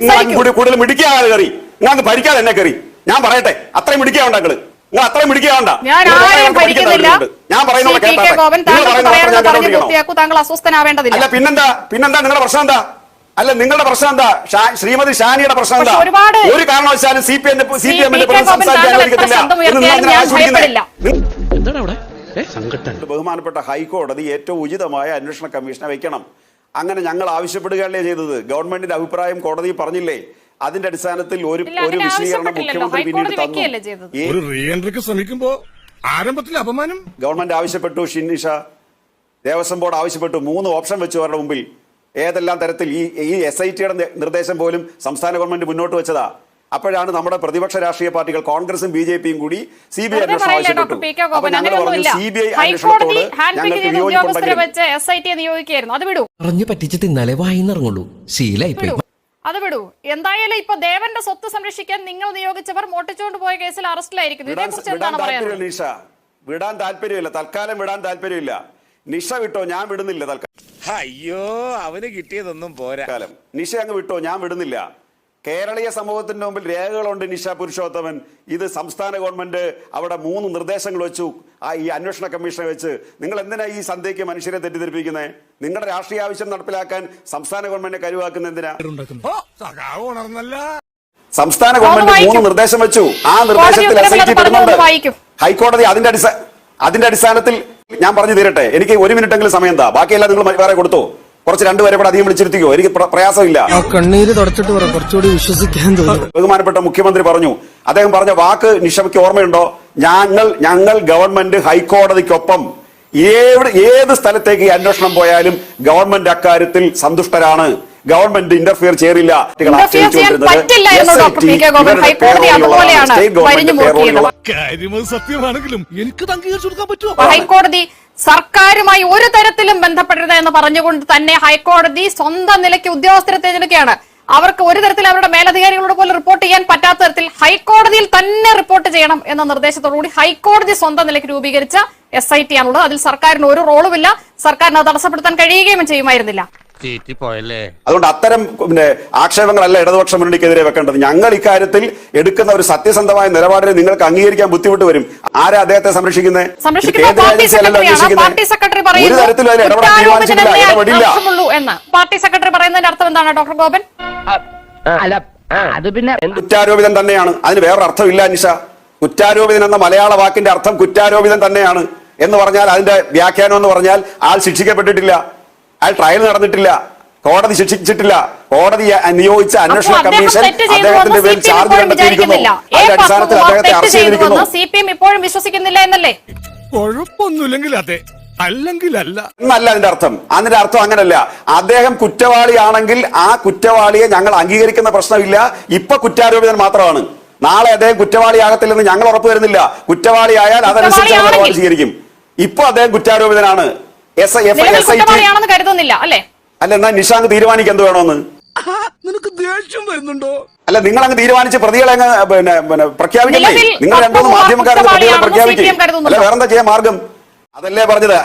നിങ്ങൾ കൂടി കൂടുതൽ മിടിക്കാതെ കറി നിങ്ങൾ ഭരിക്കാതെ എന്നെ കറി ഞാൻ പറയട്ടെ അത്രയും മിടിക്കാണ്ട നിങ്ങൾ. നിങ്ങൾ അത്രയും മിടിക്കാണ്ട ഞാൻ പറയുന്നത് അല്ല പിന്നെന്താ? പിന്നെന്താ നിങ്ങളുടെ പ്രശ്നം എന്താ? അല്ല നിങ്ങളുടെ പ്രശ്നം എന്താ? ശ്രീമതി ഷാനിയുടെ പ്രശ്നം എന്താ? ഒരു കാരണവശാലും C P M C P എമ്മിന്റെ ബഹുമാനപ്പെട്ട ഹൈക്കോടതി ഏറ്റവും ഉചിതമായ അന്വേഷണ കമ്മീഷനെ വെക്കണം അങ്ങനെ ഞങ്ങൾ ആവശ്യപ്പെടുകയല്ലേ ചെയ്തത്? ഗവൺമെന്റിന്റെ അഭിപ്രായം കോടതി പറഞ്ഞില്ലേ? അതിന്റെ അടിസ്ഥാനത്തിൽ ഒരു ഒരു വിശദീകരണം. മുഖ്യമന്ത്രി പിന്നീട് തന്നു. ചെയ്തത്? ഒരു റീഎൻട്രിക്ക് ശ്രമിക്കുമ്പോ ആരംഭത്തിൽ അപമാനം? ഗവൺമെന്റ് ആവശ്യപ്പെട്ടു ഷിന്നിഷ ദേവസ്വം ബോർഡ് ആവശ്യപ്പെട്ടു. മൂന്ന് ഓപ്ഷൻ വെച്ചു അവരുടെ മുമ്പിൽ. ഏതെല്ലാം തരത്തിൽ ഈ ഈ എസ് ഐ ടിയുടെ നിർദ്ദേശം പോലും സംസ്ഥാന ഗവൺമെന്റ് മുന്നോട്ട് വെച്ചതാ? അപ്പോഴാണ് നമ്മുടെ പ്രതിപക്ഷ രാഷ്ട്രീയ പാർട്ടികൾ കോൺഗ്രസും ബി ജെ പിയും കൂടി സി ബി ഐ അന്വേഷണം ആവശ്യപ്പെട്ടു. അത് വിടൂ. എന്തായാലും ഇപ്പൊ ദേവന്റെ സ്വത്ത് സംരക്ഷിക്കാൻ നിങ്ങൾ നിയോഗിച്ചവർ മോട്ടിച്ചുകൊണ്ട് പോയ കേസിൽ അറസ്റ്റിലായിരിക്കുന്നു. എന്താണ് നിഷ. വിടാൻ താല്പര്യമില്ല. തൽക്കാലം വിടാൻ താല്പര്യമില്ല. നിഷ വിട്ടോ? ഞാൻ വിടുന്നില്ല തൽക്കാലം. അയ്യോ അവന് കിട്ടിയതൊന്നും പോരാ. തൽക്കാലം. നിഷ അങ്ങ് വിട്ടോ? ഞാൻ വിടുന്നില്ല. കേരളീയ സമൂഹത്തിന്റെ മുമ്പിൽ രേഖകളുണ്ട് നിഷ പുരുഷോത്തമൻ. ഇത് സംസ്ഥാന ഗവൺമെന്റ് അവിടെ മൂന്ന് നിർദ്ദേശങ്ങൾ വെച്ചു. ആ ഈ അന്വേഷണ കമ്മീഷനെ വെച്ച്. നിങ്ങൾ എന്തിനാ ഈ സന്ധ്യയ്ക്ക് മനുഷ്യരെ തെറ്റിദ്ധരിപ്പിക്കുന്നത് നിങ്ങളുടെ രാഷ്ട്രീയ ആവശ്യം നടപ്പിലാക്കാൻ സംസ്ഥാന ഗവൺമെന്റിനെ കരുവാക്കുന്ന എന്തിനാ? സംസ്ഥാന ഗവൺമെന്റ് മൂന്ന് നിർദ്ദേശം വെച്ചു. ആ നിർദ്ദേശത്തിൽ എസ് ഐ ഉത്തരവിൽ ടി പെടുന്നുണ്ട് ഹൈക്കോടതി അതിന്റെ അടിസ്ഥാന അതിന്റെ അടിസ്ഥാനത്തിൽ ഞാൻ പറഞ്ഞു തീരട്ടെ. എനിക്ക് ഒരു മിനിറ്റ് എങ്കിലും സമയം എന്താ ബാക്കിയെല്ലാം നിങ്ങൾ വേറെ കൊടുത്തോ. കുറച്ച് രണ്ടുപേരെ കൂടെ അധികം വിളിച്ചിരുത്തിക്കോ? എനിക്ക് പ്ര- പ്രയാസമില്ല. കണ്ണീര് തുടച്ചിട്ട് കുറച്ചുകൂടി വിശ്വസിക്കാൻ ബഹുമാനപ്പെട്ട മുഖ്യമന്ത്രി പറഞ്ഞു അദ്ദേഹം പറഞ്ഞ വാക്ക് നിഷമയ്ക്ക് ഓർമ്മയുണ്ടോ? ഞങ്ങൾ ഞങ്ങൾ ഗവൺമെന്റ് ഹൈക്കോടതിക്കൊപ്പം ഏത് ഏത് സ്ഥലത്തേക്ക് ഈ അന്വേഷണം പോയാലും ഗവൺമെന്റ് അക്കാര്യത്തിൽ സന്തുഷ്ടരാണ്. ഗവൺമെന്റ് ഇന്റർഫിയർ ചെയ്യില്ല ഹൈക്കോടതി സർക്കാരുമായി ഒരു തരത്തിലും ബന്ധപ്പെടരുത് എന്ന് പറഞ്ഞുകൊണ്ട് തന്നെ ഹൈക്കോടതി സ്വന്തം നിലയ്ക്ക് ഉദ്യോഗസ്ഥരെ തിരഞ്ഞെടുക്കുകയാണ്. അവർക്ക് ഒരു തരത്തിൽ അവരുടെ മേലധികാരികളോട് പോലും റിപ്പോർട്ട് ചെയ്യാൻ പറ്റാത്ത തരത്തിൽ ഹൈക്കോടതിയിൽ തന്നെ റിപ്പോർട്ട് ചെയ്യണം എന്ന നിർദ്ദേശത്തോടുകൂടി ഹൈക്കോടതി സ്വന്തം നിലയ്ക്ക് രൂപീകരിച്ച എസ് ഐ ടി ആണുള്ളത്. അതിൽ സർക്കാരിന് ഒരു റോളുമില്ല. സർക്കാരിന് തടസ്സപ്പെടുത്താൻ കഴിയുകയും ചെയ്യുമായിരുന്നില്ല. അതുകൊണ്ട് അത്തരം പിന്നെ ആക്ഷേപങ്ങളല്ല ഇടതുപക്ഷ മുന്നണിക്കെതിരെ വെക്കേണ്ടത്. ഞങ്ങൾ ഇക്കാര്യത്തിൽ എടുക്കുന്ന ഒരു സത്യസന്ധമായ നിലപാടിനെ നിങ്ങൾക്ക് അംഗീകരിക്കാൻ ബുദ്ധിമുട്ട് വരും. ആരാ അദ്ദേഹത്തെ സംരക്ഷിക്കുന്നത് സംരക്ഷിക്കുന്ന പാർട്ടി സെക്രട്ടറിയാണ് പാർട്ടി ഒരു പറയുന്നു തരത്തിലും അതിൽ ഇടപെടാൻ തീരുമാനിച്ചിട്ടില്ല. ഇടപെടില്ല. പാർട്ടി സെക്രട്ടറി പറയുന്നതിന്റെ അർത്ഥം എന്താണ് ഡോക്ടർ ഗോപൻ? അല്ല അത് പിന്നെ കുറ്റാരോപിതൻ തന്നെയാണ്. അതിന് വേറെ അർത്ഥമില്ല നിഷ. കുറ്റാരോപിതൻ എന്ന മലയാള വാക്കിന്റെ അർത്ഥം കുറ്റാരോപിതൻ തന്നെയാണ് എന്ന് പറഞ്ഞാൽ അതിന്റെ വ്യാഖ്യാനം എന്ന് പറഞ്ഞാൽ ആൾ ശിക്ഷിക്കപ്പെട്ടിട്ടില്ല. അയാൾ ട്രയൽ നടന്നിട്ടില്ല. കോടതി ശിക്ഷിച്ചിട്ടില്ല. കോടതി നിയോഗിച്ച അന്വേഷണ കമ്മീഷൻ അദ്ദേഹത്തിന്റെ പേരിൽ ചാർജ് കണ്ടെത്തിയിരിക്കുന്നു. എ അതിന്റെ അടിസ്ഥാനത്തിൽ അദ്ദേഹത്തെ അറസ്റ്റ് ചെയ്തിരിക്കുന്നു സി പി എം ഇപ്പോഴും വിശ്വസിക്കുന്നില്ല എന്നല്ലേ? കുഴപ്പമൊന്നുമില്ലെങ്കിൽ അതെ. അല്ലെങ്കിൽ അല്ല എന്നല്ല അതിന്റെ അർത്ഥം. അതിന്റെ അർത്ഥം അങ്ങനല്ല. അദ്ദേഹം കുറ്റവാളിയാണെങ്കിൽ ആ കുറ്റവാളിയെ ഞങ്ങൾ അംഗീകരിക്കുന്ന പ്രശ്നമില്ല. ഇപ്പൊ കുറ്റാരോപിതൻ മാത്രമാണ്. നാളെ അദ്ദേഹം കുറ്റവാളിയാകത്തില്ലെന്ന് ഞങ്ങൾ ഉറപ്പു വരുന്നില്ല കുറ്റവാളിയായാൽ അതനുസരിച്ച് കുറ്റവാളിയാണെങ്കിൽ. സ്വീകരിക്കും. ഇപ്പൊ അദ്ദേഹം കുറ്റാരോപിതനാണ്. കരുതുന്നില്ല അല്ലേ? അല്ല എന്നാ നിഷാങ്ക് തീരുമാനിക്കുക എന്ത് വേണമെന്ന് നിനക്ക് ദേഷ്യം വരുന്നുണ്ടോ? അല്ല നിങ്ങൾ അങ്ങ് തീരുമാനിച്ച് പ്രതികളെ അങ്ങ് പിന്നെ പിന്നെ പ്രഖ്യാപിക്കണ്ടേ? നിങ്ങൾ രണ്ടു മാധ്യമക്കാരുടെ പ്രതികളെ പ്രഖ്യാപിക്കും? അല്ല വേറെന്താ ചെയ്യാൻ മാർഗം? അതല്ലേ പറഞ്ഞത്.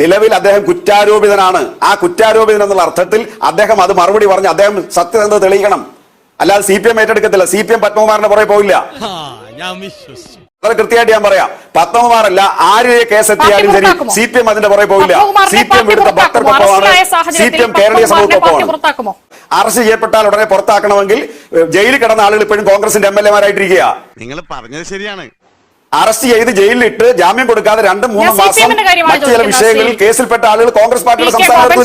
നിലവിൽ അദ്ദേഹം കുറ്റാരോപിതനാണ്. ആ കുറ്റാരോപിതൻ എന്നുള്ള അർത്ഥത്തിൽ അദ്ദേഹം അത് മറുപടി പറഞ്ഞ് അദ്ദേഹം സത്യസന്ധത തെളിയിക്കണം. അല്ലാതെ സി പി എം ഏറ്റെടുക്കത്തില്ല. സി പി എം പത്മകുമാറിന്റെ പുറകെ പോയില്ല ഞാൻ വിശ്വസിച്ചു. വളരെ കൃത്യമായിട്ട് ഞാൻ പറയാം. പത്മകുമാറല്ല ആര് കേസ് എത്തിയാലും ശരി? സി പി എം അതിന്റെ പുറകെ പോയില്ല സി പി എം പുറത്താക്കുമോ? ഭക്തർക്കൊപ്പമാണ് സി പി എം കേരളീയ സമൂഹത്തൊപ്പമാണ് അറസ്റ്റ് ചെയ്യപ്പെട്ടാൽ ഉടനെ പുറത്താക്കണമെങ്കിൽ ജയിലിൽ കിടന്ന ആളുകൾ ഇപ്പോഴും കോൺഗ്രസിന്റെ എം എൽ എമാരായിട്ടിരിക്കുക. നിങ്ങൾ പറഞ്ഞത് ശരിയാണ്. അറസ്റ്റ് ചെയ്ത് ജയിലിലിട്ട് ജാമ്യം കൊടുക്കാതെ രണ്ടും മൂന്നും മാസം മറ്റു ചില വിഷയങ്ങളിൽ കേസിൽപ്പെട്ട ആളുകൾ കോൺഗ്രസ് പാർട്ടിയുടെ സംസ്ഥാനത്ത്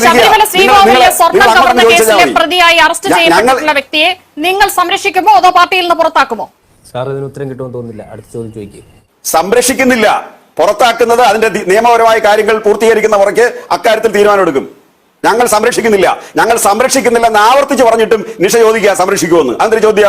പ്രതിയായി അറസ്റ്റ് ചെയ്യപ്പെട്ടിട്ടുള്ള വ്യക്തിയെ നിങ്ങൾ സംരക്ഷിക്കുമോ അതോ പാർട്ടിയിൽ നിന്ന് പുറത്താക്കുമോ? സാർ ഇതിന് ഉത്തരം കിട്ടുമെന്ന് തോന്നുന്നില്ല. അടുത്ത ചോദ്യം ചോദിക്കുക സംരക്ഷിക്കുന്നില്ല. പുറത്താക്കുന്നത് അതിന്റെ നിയമപരമായ കാര്യങ്ങൾ പൂർത്തീകരിക്കുന്ന മുറയ്ക്ക് അക്കാര്യത്തിൽ തീരുമാനമെടുക്കും. ഞങ്ങൾ സംരക്ഷിക്കുന്നില്ല. ഞങ്ങൾ സംരക്ഷിക്കുന്നില്ല എന്ന് ആവർത്തിച്ച് പറഞ്ഞിട്ടും നിഷ ചോദിക്കുക സംരക്ഷിക്കുമെന്ന് അതൊരു ചോദ്യ?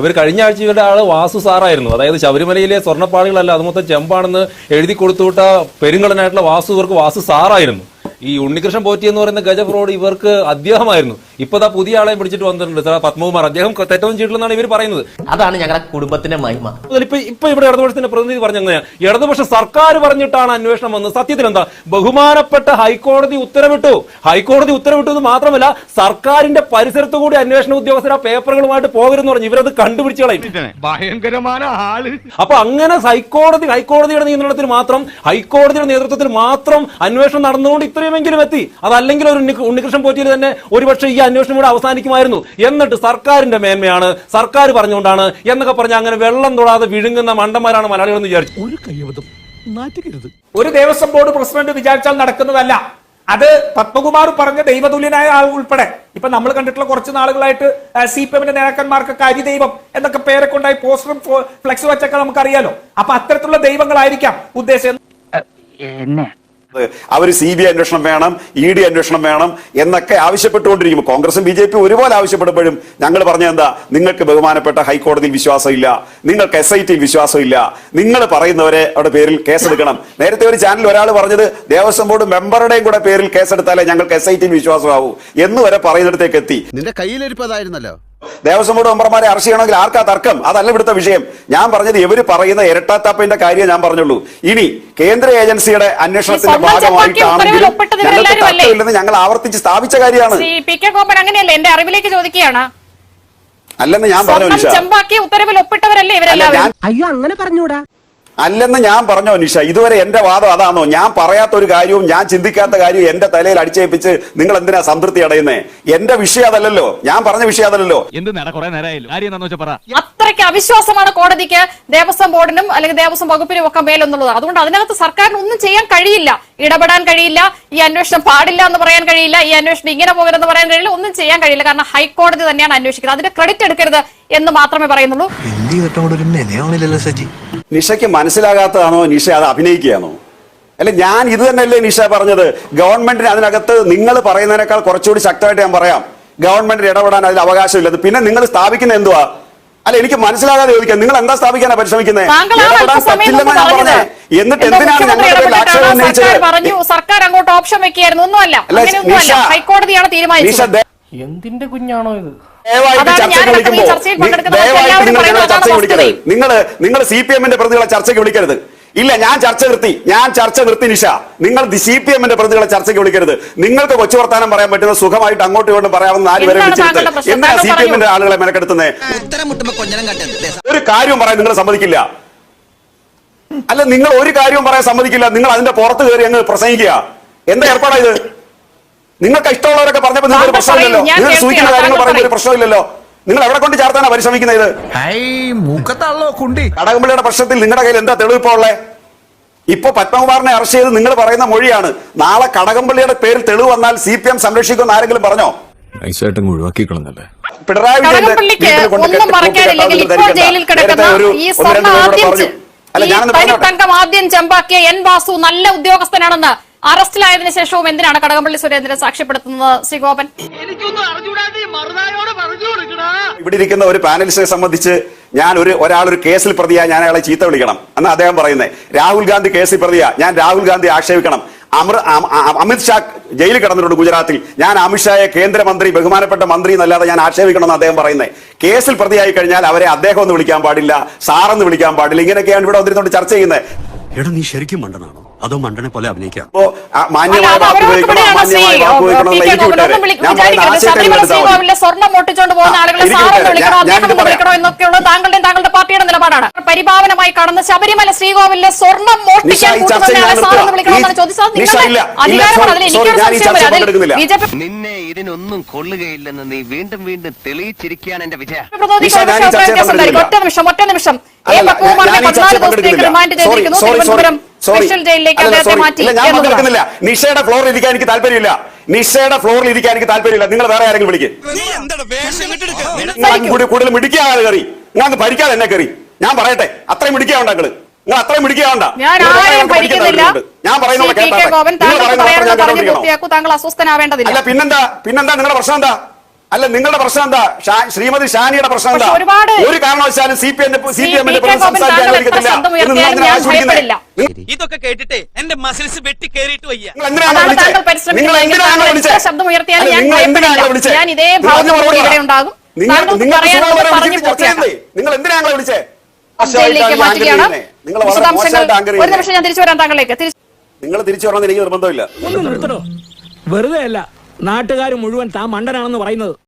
ഇവർ കഴിഞ്ഞ ആഴ്ച ഇവരുടെ ആൾ വാസു സാറായിരുന്നു. അതായത് ശബരിമലയിലെ സ്വർണപ്പാളികളല്ല അത് മൊത്തം ചെമ്പാണെന്ന് എഴുതി കൊടുത്തുവിട്ട പെരുങ്കടനായിട്ടുള്ള വാസു ഇവർക്ക് വാസു സാറായിരുന്നു. ഈ ഉണ്ണികൃഷ്ണൻ പോറ്റി എന്ന് പറയുന്ന ഗജ ഫ്രോഡ് ഇവർക്ക് അദ്ദേഹമായിരുന്നു. ഇപ്പൊ ദാ പുതിയ ആളെ പിടിച്ചിട്ട് വന്നിട്ടുണ്ട്. സാർ പത്മകുമാർ. അദ്ദേഹം തെറ്റൊന്നും ചെയ്തിട്ടില്ലെന്നാണ് ഇവർ പറയുന്നത്. അതാണ് ഞങ്ങളുടെ കുടുംബത്തിന്റെ മഹിമ. ഇപ്പൊ ഇപ്പൊ ഇവിടെ ഇടതുപക്ഷത്തിന്റെ പ്രതിനിധി പറഞ്ഞ ഇടതുപക്ഷ സർക്കാർ പറഞ്ഞിട്ടാണ് അന്വേഷണം വന്നത്. സത്യത്തിൽ എന്താ? ബഹുമാനപ്പെട്ട ഹൈക്കോടതി ഉത്തരവിട്ടു. ഹൈക്കോടതി ഉത്തരവിട്ടു എന്ന് മാത്രമല്ല സർക്കാരിന്റെ പരിസരത്തു കൂടി അന്വേഷണ ഉദ്യോഗസ്ഥരാ ആ പേപ്പറുകളുമായിട്ട് പോകരുതെന്ന് പറഞ്ഞു. ഇവരത് കണ്ടുപിടിച്ചു കളയും. ഭയങ്കരമായ ആൾ. അപ്പൊ അങ്ങനെ ഹൈക്കോടതി ഹൈക്കോടതിയുടെ നിയന്ത്രണത്തിൽ മാത്രം ഹൈക്കോടതിയുടെ നേതൃത്വത്തിൽ മാത്രം അന്വേഷണം നടന്നുകൊണ്ട് ഇത്രയുമെങ്കിലും എത്തി. അതല്ലെങ്കിൽ ഒരു ഉണ്ണി- ഉണ്ണികൃഷ്ണൻ പോറ്റിയിൽ തന്നെ ഒരുപക്ഷെ ഈ അന്വേഷണം കൂടെ അവസാനിക്കുമായിരുന്നു. എന്നിട്ട് സർക്കാരിന്റെ മേന്മയാണ്. സർക്കാർ പറഞ്ഞുകൊണ്ടാണ് എന്നൊക്കെ പറഞ്ഞ് അങ്ങനെ വെള്ളം തൊടാതെ വിഴുങ്ങുന്ന മണ്ടന്മാരാണ് മലയാളികൾ എന്ന് വിചാരിച്ചു. ഒരു നാറ്റുകരുത് ഒരു ദേവസ്വം ബോർഡ് പ്രസിഡന്റ് വിചാരിച്ചാൽ നടക്കുന്നതല്ല. അത് പത്മകുമാർ പറഞ്ഞ ദൈവതുല്യനായ ആൾ ഉൾപ്പെടെ. ഇപ്പൊ നമ്മൾ കണ്ടിട്ടുള്ള കുറച്ച് നാളുകളായിട്ട് സി പി എമ്മിന്റെ നേതാക്കന്മാർക്കൊക്കെ അരിദൈവം എന്നൊക്കെ പേരെ കൊണ്ടായി പോസ്റ്ററും ഫ്ലെക്സ് വെച്ചൊക്കെ നമുക്കറിയാലോ. അപ്പൊ അത്തരത്തിലുള്ള ദൈവങ്ങളായിരിക്കാം ഉദ്ദേശം എന്നെ അവർ സി ബി ഐ അന്വേഷണം വേണം ഇ ഡി അന്വേഷണം വേണം എന്നൊക്കെ ആവശ്യപ്പെട്ടുകൊണ്ടിരിക്കും കോൺഗ്രസും ബി ജെ പി ഒരുപോലെ ആവശ്യപ്പെടുമ്പോഴും ഞങ്ങൾ പറഞ്ഞ എന്താ? നിങ്ങൾക്ക് ബഹുമാനപ്പെട്ട ഹൈക്കോടതിയിൽ വിശ്വാസമില്ല നിങ്ങൾക്ക് എസ് ഐ ടിയിൽ വിശ്വാസമില്ല നിങ്ങൾ പറയുന്നവരെ അവിടെ പേരിൽ കേസെടുക്കണം. നേരത്തെ ഒരു ചാനൽ ഒരാൾ പറഞ്ഞത് ദേവസ്വം ബോർഡ് മെമ്പറുടെയും കൂടെ പേരിൽ കേസെടുത്താലേ ഞങ്ങൾക്ക് എസ് ഐ ടിയിൽ വിശ്വാസമാവൂ എന്ന് വരെ പറയുന്നിടത്തേക്ക് എത്തി. നിന്റെ കയ്യിലിരിപ്പതായിരുന്നല്ലോ ദേവസ്വം ബോർഡ് മെമ്പർമാരെ അറസ്റ്റ് ചെയ്യണമെങ്കിൽ ആർക്കാ തർക്കം? അതല്ല ഇവിടുത്തെ വിഷയം. ഞാൻ പറഞ്ഞത് ഇവർ പറയുന്ന ഇരട്ടാത്താപ്പിന്റെ കാര്യം ഞാൻ പറഞ്ഞുള്ളൂ. ഇനി കേന്ദ്ര ഏജൻസിയുടെ അന്വേഷണത്തിന്റെ ഭാഗമായിട്ടാണ് ഭാഗമായിട്ടാണെങ്കിലും ഞങ്ങൾ ആവർത്തിച്ച് സ്ഥാപിച്ച കാര്യമാണ്. അങ്ങനെയല്ലേ? എന്റെ അറിവിലേക്ക് ചോദിക്കുകയാണ്. അല്ലെന്ന് ഞാൻ പറഞ്ഞു ഉത്തരവിൽ ഒപ്പിട്ടവരല്ലേ അയ്യോ അങ്ങനെ പറഞ്ഞൂടാ. അല്ലെന്ന് ഞാൻ പറഞ്ഞോ നിഷ ഇതുവരെ എന്റെ വാദം അതാണോ ഞാൻ പറയാത്ത ഒരു കാര്യവും ഞാൻ ചിന്തിക്കാത്ത കാര്യവും എന്റെ തലയിൽ അടിച്ചേൽപ്പിച്ച് നിങ്ങൾ എന്തിനാ സംതൃപ്തി അടയുന്നേ? എന്റെ വിഷയം അതല്ലല്ലോ. ഞാൻ പറഞ്ഞ വിഷയം അതല്ലല്ലോ. അത്രയ്ക്ക് അവിശ്വാസമാണ് കോടതിക്ക് ദേവസ്വം ബോർഡിനും അല്ലെങ്കിൽ ദേവസ്വം വകുപ്പിനും ഒക്കെ മേലെന്നുള്ളത്. അതുകൊണ്ട് അതിനകത്ത് സർക്കാരിന് ഒന്നും ചെയ്യാൻ കഴിയില്ല. ഇടപെടാൻ കഴിയില്ല. ഈ അന്വേഷണം പാടില്ല എന്ന് പറയാൻ കഴിയില്ല. ഈ അന്വേഷണം ഇങ്ങനെ പോകരുതെന്ന് പറയാൻ കഴിയില്ല. ഒന്നും ചെയ്യാൻ കഴിയില്ല. കാരണം ഹൈക്കോടതി തന്നെയാണ് അന്വേഷിക്കുന്നത്. അതിന്റെ ക്രെഡിറ്റ് എടുക്കരുത് എന്ന് മാത്രമേ പറയുന്നുള്ളൂ. ചെയ്തിട്ടും ഒരു മെനയാവണില്ലല്ലോ സജി. നിഷയ്ക്ക് മനസ്സിലാകാത്തതാണോ നിഷ അത് അഭിനയിക്കുകയാണോ? അല്ല ഞാൻ ഇത് തന്നെയല്ലേ നിഷ പറഞ്ഞത്. ഗവൺമെന്റിന് അതിനകത്ത് നിങ്ങൾ പറയുന്നതിനേക്കാൾ കുറച്ചുകൂടി ശക്തമായിട്ട് ഞാൻ പറയാം. ഗവൺമെന്റിന് ഇടപെടാൻ അതിൽ അവകാശമില്ല. പിന്നെ നിങ്ങൾ സ്ഥാപിക്കുന്ന എന്തുവാ? അല്ല എനിക്ക് മനസ്സിലാകാതെ ചോദിക്കാം. നിങ്ങൾ എന്താ സ്ഥാപിക്കാനാ പരിശ്രമിക്കുന്നത് എന്നിട്ട് എന്തോ എന്തിനാണ് ഞങ്ങളുടെ പറഞ്ഞു സർക്കാർ അങ്ങോട്ട് ഓപ്ഷൻ വെക്കുകയായിരുന്നു. ഒന്നുമല്ല. ഹൈക്കോടതിയാണ് തീരുമാനിച്ചത്. എന്തിന്റെ കുഞ്ഞാണോ ഇത്? നിങ്ങൾ. നിങ്ങൾ നിങ്ങൾ സി പി എമ്മിന്റെ പ്രതികളെ ചർച്ചയ്ക്ക് വിളിക്കരുത്. ഇല്ല ഞാൻ ചർച്ച നിർത്തി. ഞാൻ ചർച്ച നിർത്തി നിഷ. നിങ്ങൾ സി പി എമ്മിന്റെ പ്രതികളെ ചർച്ചയ്ക്ക് വിളിക്കരുത്. നിങ്ങൾക്ക് കൊച്ചു വർത്താനം പറയാൻ പറ്റുന്ന സുഖമായിട്ട് അങ്ങോട്ടും ഇങ്ങോട്ടും പറയാവുന്ന നാല് പേരെ പ്രശ്നം? എന്തിനാ സി പി എമ്മിന്റെ ആളുകളെ മെനക്കെടുത്തുന്നത് ഒരു കാര്യം പറയാൻ നിങ്ങൾ സമ്മതിക്കില്ല. അല്ല നിങ്ങൾ ഒരു കാര്യവും പറയാൻ സമ്മതിക്കില്ല. നിങ്ങൾ അതിന്റെ പുറത്ത് കയറി അങ്ങ് പ്രസംഗിക്കുക. എന്താ ഏർപ്പാടാ ഇത്? നിങ്ങൾക്ക് ഇഷ്ടമുള്ളവരൊക്കെ പറഞ്ഞപ്പോൾ നിങ്ങൾക്ക് പ്രശ്നമില്ലല്ലോ. ഞാൻ നിങ്ങൾ സൂചിക്കുന്ന കാര്യങ്ങൾ പറയുമ്പോൾ ഒരു പ്രശ്നമില്ലല്ലോ. നിങ്ങൾ എവിടെ കൊണ്ട് ചേർത്താണ് പരിശ്രമിക്കുന്നത്? ഇത് കടകംപള്ളിയുടെ പ്രശ്നത്തിൽ നിങ്ങളുടെ കയ്യിൽ എന്താ തെളിവ് ഇപ്പോൾ ഉള്ളേ ഇപ്പൊ പത്മകുമാറിനെ അറസ്റ്റ് ചെയ്ത് നിങ്ങൾ പറയുന്ന മൊഴിയാണ്. നാളെ കടകംപള്ളിയുടെ പേരിൽ തെളിവ് വന്നാൽ സി പി എം സംരക്ഷിക്കുമെന്ന് ആരെങ്കിലും പറഞ്ഞോ? പിണറായി വിജയന്റെ ആദ്യം ചെമ്പാക്കിയ എൻ വാസു നല്ല ഉദ്യോഗസ്ഥനാണെന്ന് അറസ്റ്റിലായതിനു ശേഷവും എന്തിനാണ് കടകംപള്ളി സുരേന്ദ്രൻ സാക്ഷ്യപ്പെടുത്തുന്നത്? ശ്രീഗോപൻ ഇവിടെ ഇരിക്കുന്ന ഒരു പാനലിസ്റ്റിനെ സംബന്ധിച്ച് ഞാൻ ഒരു ഒരാൾ ഒരു കേസിൽ പ്രതിയാ ഞാൻ അയാളെ ചീത്ത വിളിക്കണം എന്ന് അദ്ദേഹം പറയുന്നത് രാഹുൽ ഗാന്ധി കേസിൽ പ്രതിയാ ഞാൻ രാഹുൽ ഗാന്ധി ആക്ഷേപിക്കണം. അമർ അം- അം- അമിത് ഷാ ജയിലിൽ കിടന്നിട്ടുണ്ട് ഗുജറാത്തിൽ. ഞാൻ അമിത്ഷായെ കേന്ദ്രമന്ത്രി ബഹുമാനപ്പെട്ട മന്ത്രി എന്നല്ലാതെ ഞാൻ ആക്ഷേപിക്കണം എന്ന് അദ്ദേഹം പറയുന്നത് കേസിൽ പ്രതിയായി കഴിഞ്ഞാൽ അവരെ അദ്ദേഹം ഒന്ന് വിളിക്കാൻ പാടില്ല സാറെന്ന് വിളിക്കാൻ പാടില്ല. ഇങ്ങനെയൊക്കെയാണ് ഇവിടെ വന്നിരുന്നോണ്ട് ചർച്ച ചെയ്യുന്നത്. എടാ നീ ശരിക്കും മണ്ടനാണോ? അതോ മണ്ടനെ പോലെ അഭിനയിക്കാം. സ്വർണം മോട്ടിച്ചോണ്ട് പോകുന്ന ആളുകളെ സാറെന്ന് വിളിക്കണം? അദ്ദേഹം. വിളിക്കണോ എന്നൊക്കെയുള്ളത് താങ്കളുടെയും താങ്കളുടെ പാർട്ടിയുടെ നിലപാടാണ്. പരിപാവനമായി കടന്ന് ശബരിമല ശ്രീകോവിലെ സ്വർണം നിഷ, മോഷ്ടിക്കാൻ സാറെന്ന്. വിളിക്കണമെന്നാണ് ചോദിച്ചത് അധികാരമാണ് അതിൽ എനിക്കൊരു അതിൽ ബി നിന്നെ ഇതിനൊന്നും കൊള്ളുകയില്ലെന്ന് നീ വീണ്ടും വീണ്ടും തെളിയിച്ചിരിക്കുകയാണ് എന്റെ വിജയ. ഒറ്റ നിമിഷം ഒറ്റ നിമിഷം. എ അല്ല, പത്മകുമാറിനെ ഞാൻ പതിനാല് ദിവസത്തേക്ക് റിമാൻഡ് ചെയ്തിരിക്കുന്നു. തിരുവനന്തപുരം. സ്പെഷ്യൽ ജയിലിലേക്ക് അല്ല, അദ്ദേഹത്തെ മാറ്റി ഞാൻ പങ്കെടുക്കുന്നില്ല നിഷയുടെ ഫ്ലോറിൽ ഇരിക്കാൻ എനിക്ക് താല്പര്യമില്ല. നിഷയുടെ ഫ്ലോറിൽ ഇരിക്കാൻ എനിക്ക് താല്പര്യമില്ല. നിങ്ങൾ വേറെ ആരെങ്കിലും വിളിക്കും. കൂടുതൽ മിടിക്കാതെ കറി നിങ്ങൾ അങ്ങ് ഭരിക്കാതെ എന്നെ കറി ഞാൻ പറയട്ടെ അത്രയും മിടിക്കാവണ്ട നിങ്ങൾ നിങ്ങൾ അത്രയും മിടിക്കാവണ്ട ഞാൻ പറയുന്നത് കേട്ടോ താങ്കൾ അസ്വസ്ഥനാവേണ്ടതില്ല. പിന്നെന്താ? പിന്നെന്താ നിങ്ങളുടെ പ്രശ്നം എന്താ? അല്ല നിങ്ങളുടെ പ്രശ്നം എന്താ? ശ്രീമതി ഷാനിയുടെ പ്രശ്നം എന്താ? ഒരു കാരണവശാലും C P M C P എമ്മിന്റെ? ഇതൊക്കെ കേട്ടിട്ട് എന്റെ മസിൽസ് വെട്ടി കേറിയിട്ട് വയ്യ. നിങ്ങൾ എന്തിനാണ് വിളിച്ചത്? നിങ്ങൾ എന്തിനാണ് വിളിച്ച്? ഒരു നിമിഷം ഞാൻ തിരിച്ചു വരാം താങ്കളിലേക്ക്. നിങ്ങൾ തിരിച്ചു വരണമെന്ന് എനിക്ക് നിർബന്ധമില്ല. വെറുതെ അല്ല. നാട്ടുകാർ മുഴുവൻ താൻ മണ്ടനാണെന്ന് പറയുന്നത്.